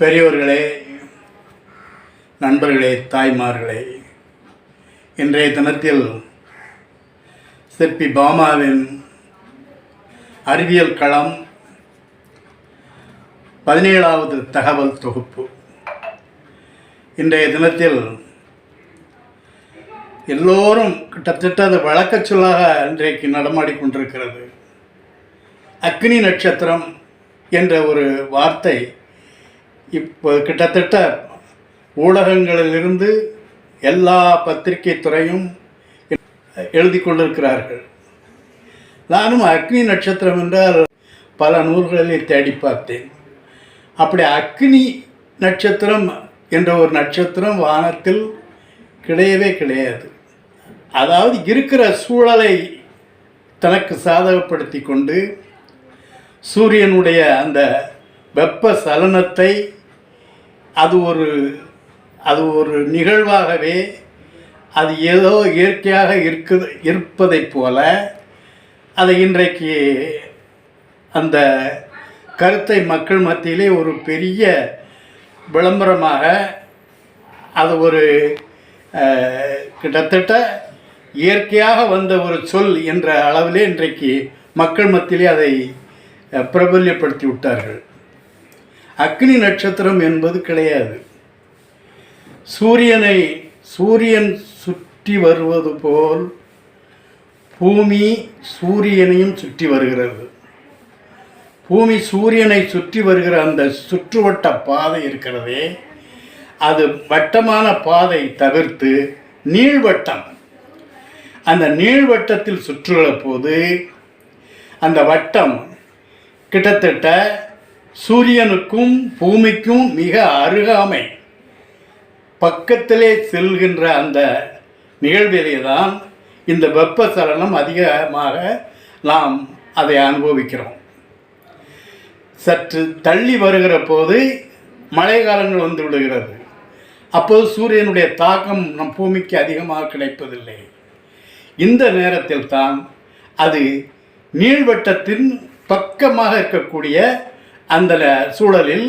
பெரியோர்களே நண்பர்களே தாய்மார்களே இன்றைய தினத்தில் சிற்பி பாமாவின் அறிவியல் களம் பதினேழாவது தகவல் தொகுப்பு. இன்றைய தினத்தில் எல்லோரும் கிட்டத்தட்ட அது வழக்கச் சொல்லாக இன்றைக்கு நடமாடிக்கொண்டிருக்கிறது அக்னி நட்சத்திரம் என்ற ஒரு வார்த்தை இப்போ கிட்டத்தட்ட ஊடகங்களிலிருந்து எல்லா பத்திரிகை துறையும் எழுதி கொண்டிருக்கிறார்கள். நானும் அக்னி நட்சத்திரம் என்றால் பல நூல்களில் தேடி பார்த்தேன். அப்படி அக்னி நட்சத்திரம் என்ற ஒரு நட்சத்திரம் வானத்தில் கிடையவே கிடையாது. அதாவது இருக்கிற சூழலை தனக்கு சாதகப்படுத்தி கொண்டு சூரியனுடைய அந்த வெப்ப சலனத்தை அது ஒரு அது ஒரு நிகழ்வாகவே அது ஏதோ இயற்கையாக இருக்குது இருப்பதைப் போல அதை இன்றைக்கு அந்த கருத்தை மக்கள் மத்தியிலே ஒரு பெரிய விளம்பரமாக அது ஒரு கிட்டத்தட்ட இயற்கையாக வந்த ஒரு சொல் என்ற அளவிலே இன்றைக்கு மக்கள் மத்தியிலே அதை பிரபல்யப்படுத்தி விட்டார்கள். அக்னி நட்சத்திரம் என்பது கிடையாது. சூரியனை சூரியன் சுற்றி வருவது போல் பூமி சூரியனையும் சுற்றி வருகிறது. பூமி சூரியனை சுற்றி வருகிற அந்த சுற்றுவட்ட பாதை இருக்கிறதே அது வட்டமான பாதை தவிர்த்து நீள்வட்டம். அந்த நீள்வட்டத்தில் சுற்றுகிற போது அந்த வட்டம் கிட்டத்தட்ட சூரியனுக்கும் பூமிக்கும் மிக அருகாமை. பக்கத்திலே செல்கின்ற அந்த நிகழ்விலே தான் இந்த வெப்பச்சலனம் அதிகமாக நாம் அதை அனுபவிக்கிறோம். சற்று தள்ளி வருகிற போது மழை காலங்கள் வந்து விடுகிறது. அப்போது சூரியனுடைய தாக்கம் நம் பூமிக்கு அதிகமாக கிடைப்பதில்லை. இந்த நேரத்தில் தான் அது நீள்வட்டத்தின் பக்கமாக இருக்கக்கூடிய அந்த சூழலில்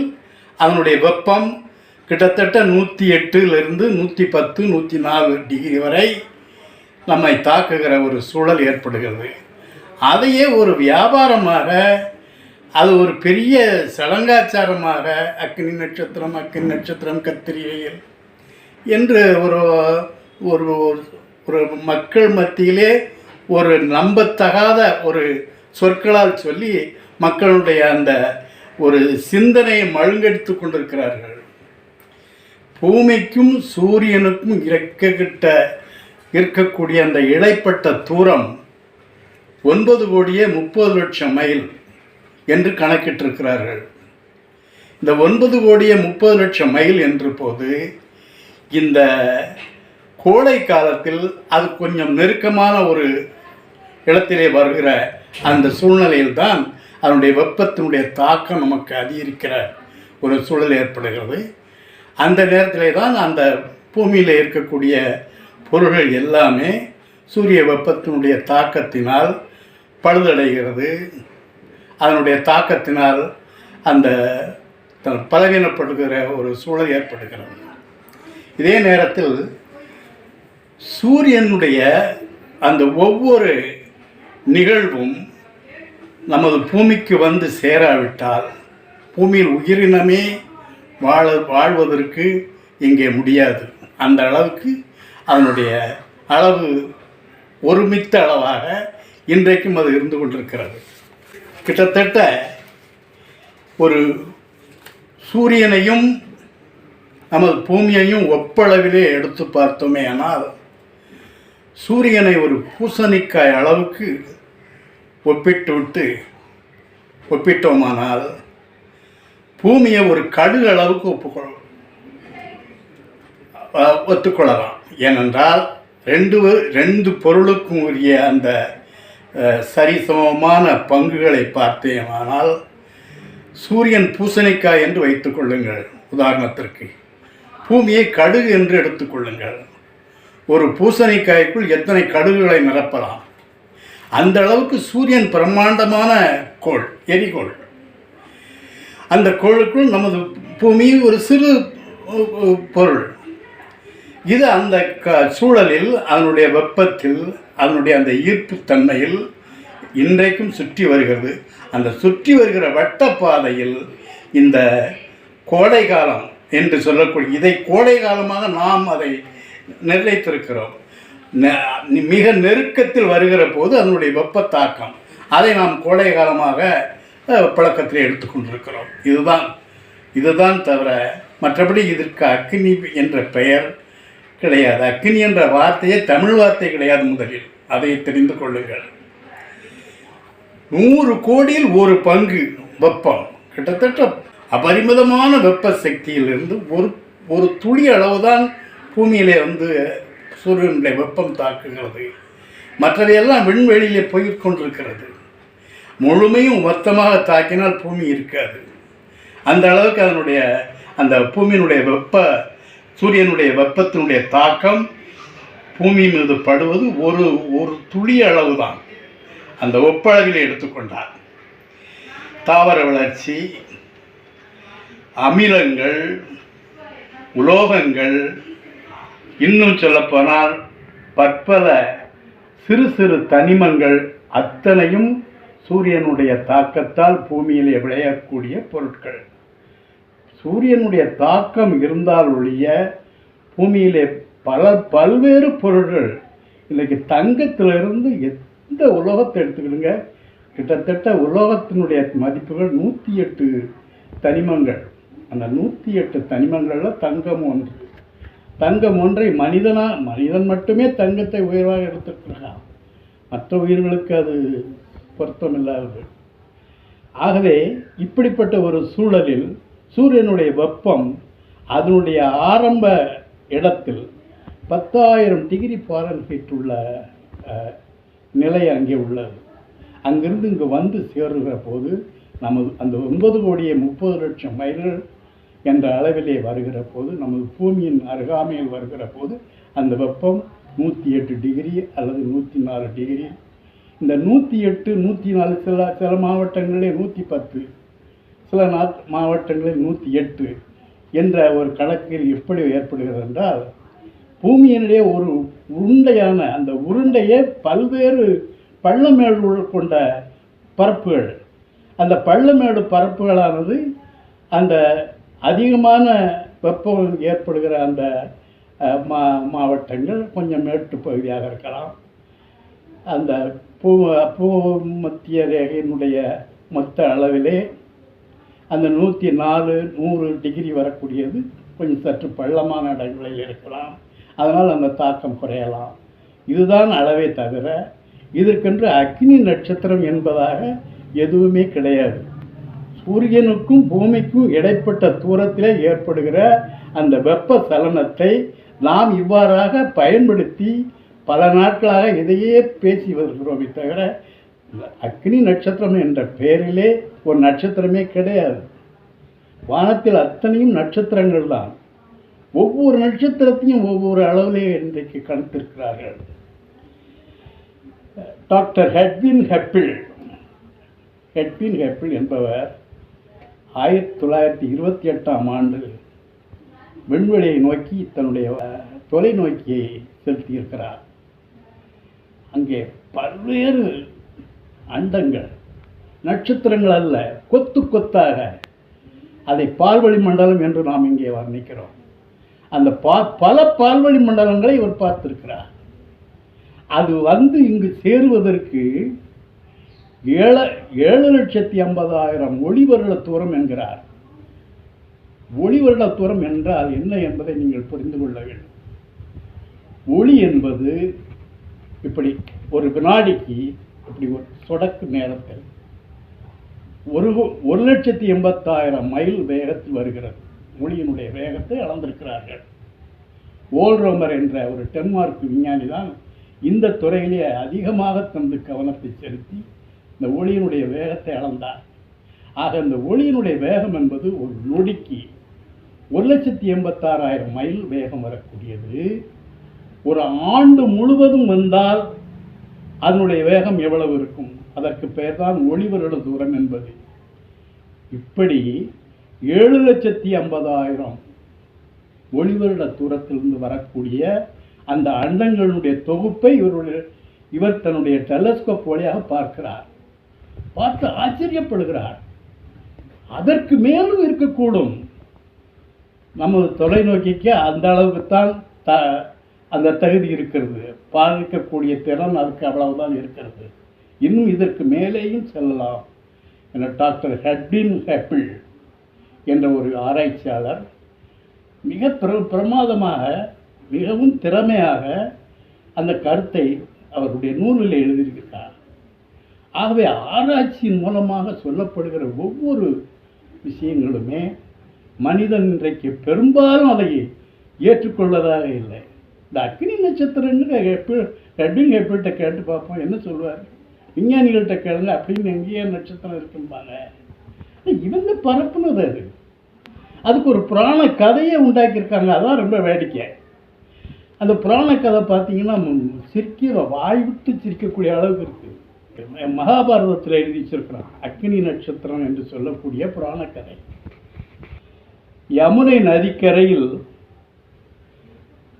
அதனுடைய வெப்பம் கிட்டத்தட்ட நூற்றி எட்டுலேருந்து நூற்றி பத்து நூற்றி நாலு டிகிரி வரை நம்மை தாக்குகிற ஒரு சூழல் ஏற்படுகிறது. அதையே ஒரு வியாபாரமாக அது ஒரு பெரிய சடங்காச்சாரமாக அக்னி நட்சத்திரம் அக்னி நட்சத்திரம் கத்திரிகையில் என்று ஒரு ஒரு ஒரு மக்கள் மத்தியிலே ஒரு நம்பத்தகாத ஒரு சொற்களால் சொல்லி மக்களுடைய அந்த ஒரு சிந்தனையை மழுங்கடித்து கொண்டிருக்கிறார்கள். பூமிக்கும் சூரியனுக்கும் இருக்கக்கிட்ட இருக்கக்கூடிய அந்த இடைப்பட்ட தூரம் ஒன்பது கோடியே முப்பது லட்சம் மைல் என்று கணக்கிட்டிருக்கிறார்கள். இந்த ஒன்பது கோடியே முப்பது லட்சம் மைல் என்ற போது இந்த கோடை காலத்தில் அது கொஞ்சம் நெருக்கமான ஒரு இடத்திலே வருகிற அந்த சூழ்நிலையில்தான் அதனுடைய வெப்பத்தினுடைய தாக்கம் நமக்கு அதிகரிக்கிற ஒரு சூழல் ஏற்படுகிறது. அந்த நேரத்திலே தான் அந்த பூமியில் இருக்கக்கூடிய பொருள்கள் எல்லாமே சூரிய வெப்பத்தினுடைய தாக்கத்தினால் பழுதடைகிறது. அதனுடைய தாக்கத்தினால் அந்த த- பலவீனப்படுகிற ஒரு சூழல் ஏற்படுகிறது. இதே நேரத்தில் சூரியனுடைய அந்த ஒவ்வொரு நிகழ்வும் நமது பூமிக்கு வந்து சேராவிட்டால் பூமியில் உயிரினமே வாழ வாழ்வதற்கு இங்கே முடியாது. அந்த அளவுக்கு அதனுடைய அளவு ஒருமித்த அளவாக இன்றைக்கும் அது இருந்து கொண்டிருக்கிறது. கிட்டத்தட்ட ஒரு சூரியனையும் நமது பூமியையும் ஒப்பளவிலே எடுத்து பார்த்தோமே ஆனால் சூரியனை ஒரு பூசணிக்காய் அளவுக்கு ஒப்பிட்டு விட்டு ஒப்பிட்டோமானால் பூமியை ஒரு கடுகு அளவுக்கு ஒப்புக்கொள் ஒத்துக்கொள்ளலாம். ஏனென்றால் ரெண்டு ரெண்டு பொருளுக்கும் உரிய அந்த சரிசமமான பங்குகளை பார்த்தேமானால் சூரியன் பூசணிக்காய் என்று வைத்துக்கொள்ளுங்கள் உதாரணத்திற்கு பூமியை கடுகு என்று எடுத்துக்கொள்ளுங்கள் ஒரு பூசணிக்காய்க்குள் எத்தனை கடுகுகளை நிரப்பலாம்? அந்த அளவுக்கு சூரியன் பிரம்மாண்டமான கோள் எரிகோள். அந்த கோளுக்குள் நமது பூமி ஒரு சிறு பொருள். இது அந்த க சூழலில் அதனுடைய வெப்பத்தில் அதனுடைய அந்த ஈர்ப்பு தன்மையில் இன்றைக்கும் சுற்றி வருகிறது. அந்த சுற்றி வருகிற வட்டப்பாதையில் இந்த கோடை காலம் என்று சொல்லக்கூடிய இதை கோடை காலமாக நாம் அதை நிர்ணயித்திருக்கிறோம். மிக நெருக்கத்தில் வருகிற போது அதனுடைய வெப்ப தாக்கம் அதை நாம் கோடை காலமாக பழக்கத்தில் எடுத்துக்கொண்டிருக்கிறோம் இதுதான் இதுதான் தவிர மற்றபடி இதற்கு அக்னி என்ற பெயர் கிடையாது. அக்னி என்ற வார்த்தையே தமிழ் வார்த்தை கிடையாது முதலில். அதை தெரிந்து கொள்ளுங்கள். நூறு கோடியில் ஒரு பங்கு வெப்பம். கிட்டத்தட்ட அபரிமிதமான வெப்ப சக்தியிலிருந்து ஒரு ஒரு துளி அளவுதான் பூமியிலே வந்து சூரியனுடைய வெப்பம் தாக்குகிறது. மற்றதையெல்லாம் விண்வெளியிலே போய்க் கொண்டிருக்கிறது. முழுமையும் மொத்தமாக தாக்கினால் பூமி இருக்காது. அந்த அளவுக்கு அதனுடைய அந்த பூமியினுடைய வெப்ப சூரியனுடைய வெப்பத்தினுடைய தாக்கம் பூமி மீது படுவது ஒரு ஒரு துளி அளவு தான் அந்த ஒப்பளவில் எடுத்துக்கொண்டார். தாவர வளர்ச்சி அமிலங்கள் உலோகங்கள் இன்னும் சொல்லப்போனால் பற்பல சிறு சிறு தனிமங்கள் அத்தனையும் சூரியனுடைய தாக்கத்தால் பூமியிலே விளையக்கூடிய பொருட்கள். சூரியனுடைய தாக்கம் இருந்தால் ஒழிய பூமியிலே பல பல்வேறு பொருட்கள் இன்றைக்கு தங்கத்திலிருந்து எந்த உலோகத்தை எடுத்துக்கிடுங்க? கிட்டத்தட்ட உலோகத்தினுடைய மதிப்புகள் நூற்றி எட்டு தனிமங்கள். அந்த நூற்றி எட்டு தனிமங்களில் தங்கம் ஒன்று. தங்கம் ஒன்றை மனிதனா மனிதன் மட்டுமே தங்கத்தை உயர்வாக எடுத்துக்கிறான் மற்ற உயிர்களுக்கு அது பொருத்தமில்லாதது. ஆகவே இப்படிப்பட்ட ஒரு சூழலில் சூரியனுடைய வெப்பம் அதனுடைய ஆரம்ப இடத்தில் பத்தாயிரம் டிகிரி ஃபாரன்ஹீட் உள்ள நிலை அங்கே உள்ளது. அங்கிருந்து இங்கு வந்து சேருகிற போது நமது அந்த ஒன்பது கோடியே முப்பது லட்சம் மைல்கள் என்ற அளவிலே வருகிற போது நமது பூமியின் அருகாமையில் வருகிற போது அந்த வெப்பம் நூற்றி எட்டு டிகிரி அல்லது நூற்றி நாலு டிகிரி. இந்த நூற்றி எட்டு நூற்றி நாலு சில சில மாவட்டங்களிலே நூற்றி பத்து சில நாட் மாவட்டங்களில் நூற்றி எட்டு என்ற ஒரு கணக்கில் எப்படி ஏற்படுகிறது என்றால் பூமியினுடைய ஒரு உருண்டையான அந்த உருண்டையே பல்வேறு பள்ளமேடு கொண்ட பரப்புகள். அந்த பள்ளமேடு பரப்புகளானது அந்த அதிகமான வெப்பம் ஏற்படுகிற அந்த மா மாவட்டங்கள் கொஞ்சம் மேட்டு பகுதியாக இருக்கலாம். அந்த பூ பூ மத்திய ரேகையினுடைய மொத்த அளவிலே அந்த நூற்றி நாலு நூறு டிகிரி வரக்கூடியது கொஞ்சம் சற்று பள்ளமான இடங்களில் இருக்கலாம். அதனால் அந்த தாக்கம் குறையலாம். இதுதான் அளவே தவிர இதற்கென்று அக்னி நட்சத்திரம் என்பதாக எதுவுமே கிடையாது. சூரியனுக்கும் பூமிக்கும் இடைப்பட்ட தூரத்தில் ஏற்படுகிற அந்த வெப்ப சலனத்தை நாம் இவ்வாறாக பயன்படுத்தி பல நாட்களாக இதையே பேசி வருகிறோமே தவிர அக்னி நட்சத்திரம் என்ற பெயரிலே ஒரு நட்சத்திரமே கிடையாது. வானத்தில் அத்தனையும் நட்சத்திரங்கள் தான். ஒவ்வொரு நட்சத்திரத்தையும் ஒவ்வொரு அளவிலே இன்றைக்கு கணித்திருக்கிறார்கள். Doctor Edwin Hubble. Edwin Hubble என்பவர் ஆயிரத்தி தொள்ளாயிரத்தி இருபத்தி எட்டாம் ஆண்டு விண்வெளியை நோக்கி தன்னுடைய தொலைநோக்கியை செலுத்தியிருக்கிறார். அங்கே பல்வேறு அண்டங்கள் நட்சத்திரங்கள் அல்ல கொத்து கொத்தாக அதை பால்வழி மண்டலம் என்று நாம் இங்கே வர்ணிக்கிறோம். அந்த பா பல பால்வழி மண்டலங்களை இவர் பார்த்திருக்கிறார். அது வந்து இங்கு சேருவதற்கு ஏழு ஏழு லட்சத்தி ஐம்பதாயிரம் ஒளி வருட தூரம் என்கிறார். ஒளி வருட தூரம் என்றால் என்ன என்பதை நீங்கள் புரிந்து கொள்ள வேண்டும். ஒளி என்பது இப்படி ஒரு வினாடிக்கு இப்படி ஒரு சொடக்கு நேரத்தில் ஒரு ஒரு லட்சத்தி எண்பத்தாயிரம் மைல் வேகத்தில் வருகிறது. ஒளியினுடைய வேகத்தை அளந்திருக்கிறார்கள். ஓல்ரோமர் என்ற ஒரு டென்மார்க் விஞ்ஞானி தான் இந்த துறையிலே அதிகமாக தனது கவனத்தை செலுத்தி இந்த ஒளியினுடைய வேகத்தை அளந்தார். ஆக அந்த ஒளியினுடைய வேகம் என்பது ஒரு நொடிக்கு ஒரு லட்சத்தி எண்பத்தாறாயிரம் மைல் வேகம் வரக்கூடியது. ஒரு ஆண்டு முழுவதும் வந்தால் அதனுடைய வேகம் எவ்வளவு இருக்கும்? அதற்கு பெயர் தான் ஒளிவருட தூரம் என்பது. இப்படி ஏழு லட்சத்தி ஐம்பதாயிரம் ஒளிவருட தூரத்திலிருந்து வரக்கூடிய அந்த அண்டங்களுடைய தொகுப்பை இவருடைய இவர் தன்னுடைய டெலஸ்கோப் வழியாக பார்க்கிறார். பார்த்து ஆச்சரியப்படுகிறார். அதற்கு மேலும் இருக்கக்கூடும். நமது தொலைநோக்கிக்கு அந்த அளவுக்கு தான் த அந்த தகுதி இருக்கிறது. பார்க்கக்கூடிய திறன் அதுக்கு அவ்வளவுதான் இருக்கிறது. இன்னும் இதற்கு மேலேயும் செல்லலாம் என டாக்டர் ஹெட்வின் ஹெப்பிள் என்ற ஒரு ஆராய்ச்சியாளர் மிக பிர பிரமாதமாக மிகவும் திறமையாக அந்த கருத்தை அவருடைய நூலில் எழுதியிருக்கிறார். ஆகவே ஆராய்ச்சியின் மூலமாக சொல்லப்படுகிற ஒவ்வொரு விஷயங்களுமே மனிதன் இன்றைக்கு பெரும்பாலும் அதை ஏற்றுக்கொள்வதாக இல்லை. இந்த அக்னி நட்சத்திரங்க எப்போ ரெட்டிங் எப்படிட்ட கேட்டு பார்ப்போம். என்ன சொல்லுவார்? விஞ்ஞானிகள்கிட்ட கேளுங்க அப்படின்னு எங்கேயே நட்சத்திரம் இருக்கும்பாங்க. இவங்க பரப்புனது அது. அதுக்கு ஒரு புராண கதையை உண்டாக்கியிருக்காங்க. அதான் ரொம்ப வேடிக்கை. அந்த புராண கதை பார்த்தீங்கன்னா சிரிக்க வாய் விட்டு சிரிக்கக்கூடிய அளவுக்கு இருக்குது மகாபாரதத்தில் எழுதி வச்சிருக்கிறான் அக்னி நட்சத்திரம் என்று சொல்லக்கூடிய புராண கதை. யமுனை நதிக்கரையில்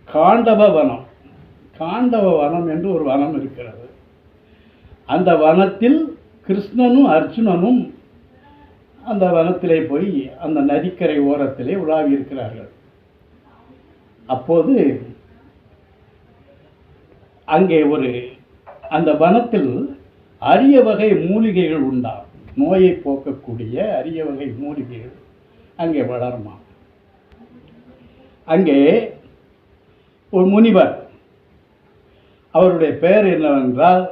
காண்டவ வனம் காண்டவ வனம் என்று ஒரு வனம் இருக்கிறது. அந்த வனத்தில் கிருஷ்ணனும் அர்ஜுனனும் அந்த வனத்திலே போய் அந்த நதிக்கரை ஓரத்திலே உலாவி இருக்கிறார்கள் அப்போது அங்கே ஒரு அந்த வனத்தில் அரிய வகை மூலிகைகள் உண்டாகும். நோயை போக்கக்கூடிய அரிய வகை மூலிகைகள் அங்கே வளருமா? அங்கே ஒரு முனிவர் அவருடைய பெயர் என்னவென்றால்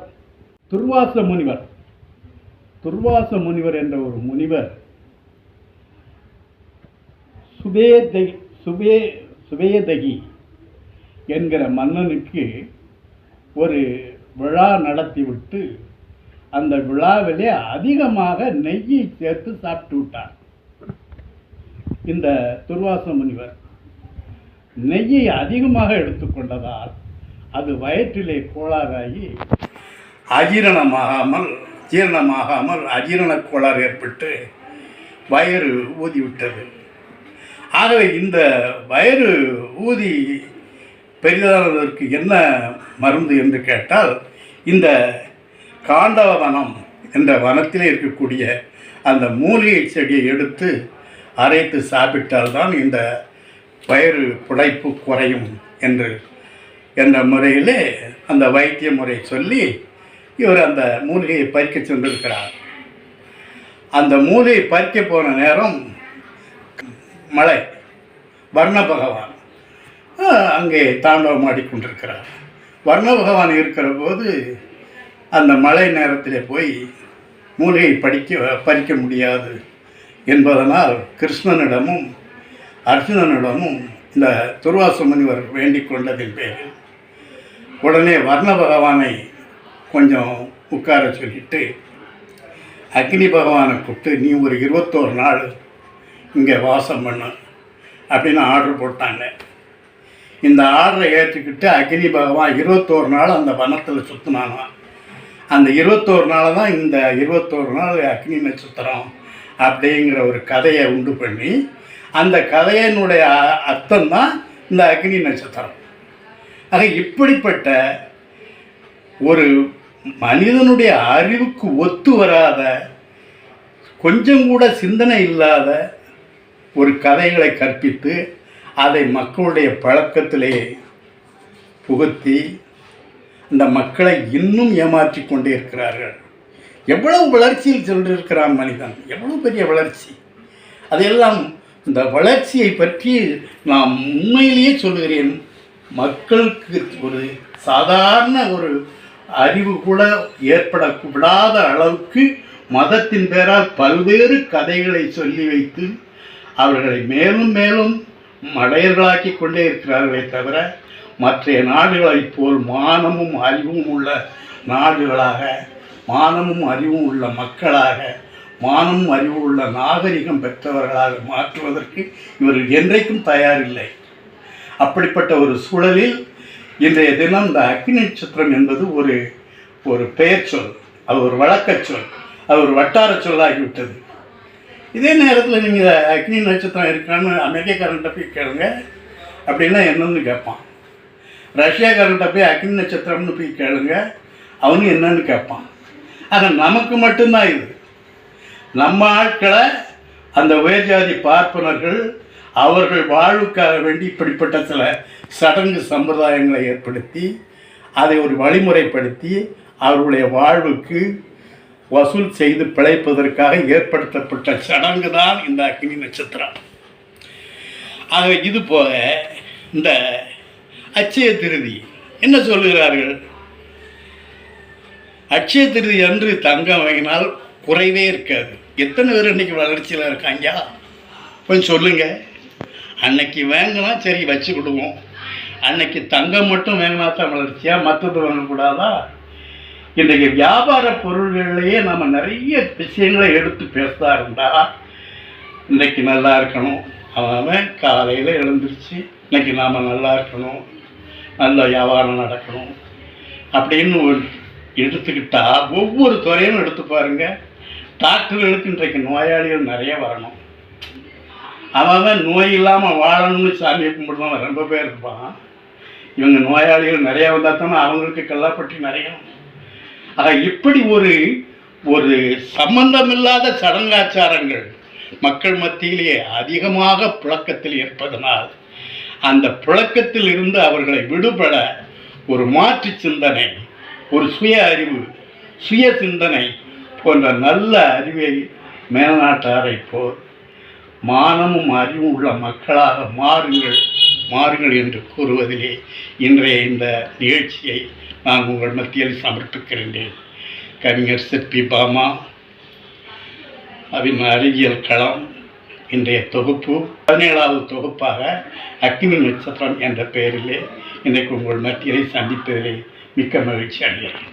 துர்வாச முனிவர். துர்வாச முனிவர் என்ற ஒரு முனிவர் சுபேதை சுபே சுபேதகி என்கிற மன்னனுக்கு ஒரு விழா நடத்திவிட்டு அந்த விழாவிலே அதிகமாக நெய்யை சேர்த்து சாப்பிட்டு விட்டார். இந்த துர்வாச முனிவர் நெய்யை அதிகமாக எடுத்துக்கொண்டதால் அது வயிற்றிலே கோளாறாகி அஜீரணமாகாமல் ஜீரணமாகாமல் அஜீரண கோளாறு ஏற்பட்டு வயிறு ஊதிவிட்டது. ஆகவே இந்த வயிறு ஊதி பெரிதானதற்கு என்ன மருந்து என்று கேட்டால் இந்த காந்தவ வனம் என்ற வனத்திலே இருக்கக்கூடிய அந்த மூலிகை செடியை எடுத்து அரைத்து சாப்பிட்டால்தான் இந்த வயிறு புடைப்பு குறையும் என்று என்ற முறையிலே அந்த வைத்திய முறை சொல்லி இவர் அந்த மூலிகையை பறிக்க சென்றிருக்கிறார். அந்த மூலிகை பறிக்க போன நேரம் மழை வர்ண பகவான் அங்கே தாண்டவம் ஆடிக்கொண்டிருக்கிறார். வர்ண பகவான் இருக்கிற போது அந்த மழை நேரத்தில் போய் மூலிகை படிக்க பறிக்க முடியாது என்பதனால் கிருஷ்ணனிடமும் அர்ஜுனனிடமும் இந்த துர்வாச முனிவர் வேண்டிக் கொண்டதின் பேரில் உடனே வர்ண பகவானை கொஞ்சம் உட்கார சொல்லிட்டு அக்னி பகவானை கூப்பிட்டு நீ ஒரு இருபத்தோரு நாள் இங்கே வாசம் பண்ணு அப்படின்னு ஆர்டர் போட்டாங்க. இந்த ஆர்டரை ஏற்றுக்கிட்டு அக்னி பகவான் இருபத்தோரு நாள் அந்த வனத்தில் சுற்றினானான் அந்த இருபத்தோரு நாள் தான் இந்த இருபத்தோரு நாள் அக்னி நட்சத்திரம் அப்படிங்கிற ஒரு கதையை உண்டு பண்ணி அந்த கதையினுடைய அ- அர்த்தம் தான் இந்த அக்னி நட்சத்திரம். ஆக இப்படிப்பட்ட ஒரு மனிதனுடைய அறிவுக்கு ஒத்து வராத கொஞ்சம் கூட சிந்தனை இல்லாத ஒரு கதைகளை கற்பித்து அதை மக்களுடைய பழக்கத்திலே புகுத்தி இந்த மக்களை இன்னும் ஏமாற்றி கொண்டே இருக்கிறார்கள். எவ்வளவு வளர்ச்சியில் சென்றிருக்கிறான் மனிதன்? எவ்வளவு பெரிய வளர்ச்சி. அதையெல்லாம் இந்த வளர்ச்சியை பற்றி நான் உண்மையிலேயே சொல்லுகிறேன். மக்களுக்கு ஒரு சாதாரண ஒரு அறிவு கூட ஏற்பட விடாத அளவுக்கு மதத்தின் பேரால் பல்வேறு கதைகளை சொல்லி வைத்து அவர்களை மேலும் மேலும் மடையர்களாக்கி கொண்டே இருக்கிறார்களே தவிர மற்ற நாடுகளைப் போல் மானமும் அறிவும் உள்ள நாடுகளாக மானமும் அறிவும் உள்ள மக்களாக மானமும் அறிவும் உள்ள நாகரிகம் பெற்றவர்களாக மாற்றுவதற்கு இவர்கள் என்றைக்கும் தயாரில்லை. அப்படிப்பட்ட ஒரு சூழலில் இன்றைய தினம் இந்த அக்னி நட்சத்திரம் என்பது ஒரு ஒரு பெயர் சொல் அது ஒரு வழக்கச் சொல் அது ஒரு வட்டார சொல்லாகிவிட்டது. இதே நேரத்தில் நீங்கள் அக்னி நட்சத்திரம் இருக்கான்னு அமெரிக்காரன்ட்ட போய் கேளுங்க அப்படின்னா என்னன்னு கேட்பான். ரஷ்யாக்காரன்ட்ட போய் அக்னி நட்சத்திரம்னு போய் கேளுங்க அவனு என்னன்னு கேட்பான். ஆனால் நமக்கு மட்டும்தான் இது. நம்ம ஆட்களை அந்த உயர்ஜாதி பார்ப்பனர்கள் அவர்கள் வாழ்வுக்காக வேண்டி இப்படிப்பட்ட சில சடங்கு சம்பிரதாயங்களை ஏற்படுத்தி அதை ஒரு வழிமுறைப்படுத்தி அவர்களுடைய வாழ்வுக்கு வசூல் செய்து பிழைப்பதற்காக ஏற்படுத்தப்பட்ட சடங்கு தான் இந்த அக்னி நட்சத்திரம். ஆக இது போக இந்த அச்சய திருதி. என்ன சொல்லுகிறார்கள்? அட்சய திருதி அன்று தங்கம் வாங்கினால் குறைவே இருக்காது. எத்தனை பேர் இன்னைக்கு வளர்ச்சியில் இருக்காங்க? கொஞ்சம் சொல்லுங்க. அன்னைக்கு வாங்கினா சரி வச்சுக்கிடுவோம் அன்னைக்கு தங்கம் மட்டும் வாங்கினா தான் வளர்ச்சியா மற்றது வாங்கக்கூடாதா? இன்றைக்கு வியாபார பொருள்கள்லையே நம்ம நிறைய விஷயங்களை எடுத்து பேசுதா இருந்தா இன்னைக்கு நல்லா இருக்கணும். அவன் காலையில் எழுந்துருச்சு இன்னைக்கு நாம் நல்லா இருக்கணும். நல்ல வியாபாரம் நடக்கணும் அப்படின்னு ஒரு எடுத்துக்கிட்டா ஒவ்வொரு துறையும் எடுத்து பாருங்க. டாக்டர்களுக்கு இன்றைக்கு நோயாளிகள் நிறைய வரணும். அவன் நோய் இல்லாமல் வாழணும்னு சாமியை கும்பிடுவான். ரொம்ப பேர் இருப்பான். இவங்க நோயாளிகள் நிறையா வந்தால் தானே அவங்களுக்கு கல்லாப்பட்டி நிறைய ஆக இப்படி ஒரு ஒரு சம்பந்தமில்லாத சடங்காச்சாரங்கள் மக்கள் மத்தியிலேயே அதிகமாக புழக்கத்தில் இருப்பதனால் அந்த புழக்கத்தில் இருந்து அவர்களை விடுபட ஒரு மாற்று சிந்தனை ஒரு சுய அறிவு சுய சிந்தனை போன்ற நல்ல அறிவை மேல்நாட்டாரை போல் மானமும் அறிவும் உள்ள மக்களாக மாறுங்கள் மாறுங்கள் என்று கூறுவதிலே இன்றைய இந்த நிகழ்ச்சியை நான் உங்கள் மத்தியில் சமர்ப்பிக்கின்றேன். கவிஞர் சிற்பி பாமா அவின் அறிவியல் களம் இன்றைய தொகுப்பு பதினேழாவது தொகுப்பாக அக்னி நட்சத்திரம் என்ற பெயரிலே இன்றைக்கு உங்கள் மத்தியிலே சந்திப்பதிலே மிக்க மகிழ்ச்சி அடைகிறேன்.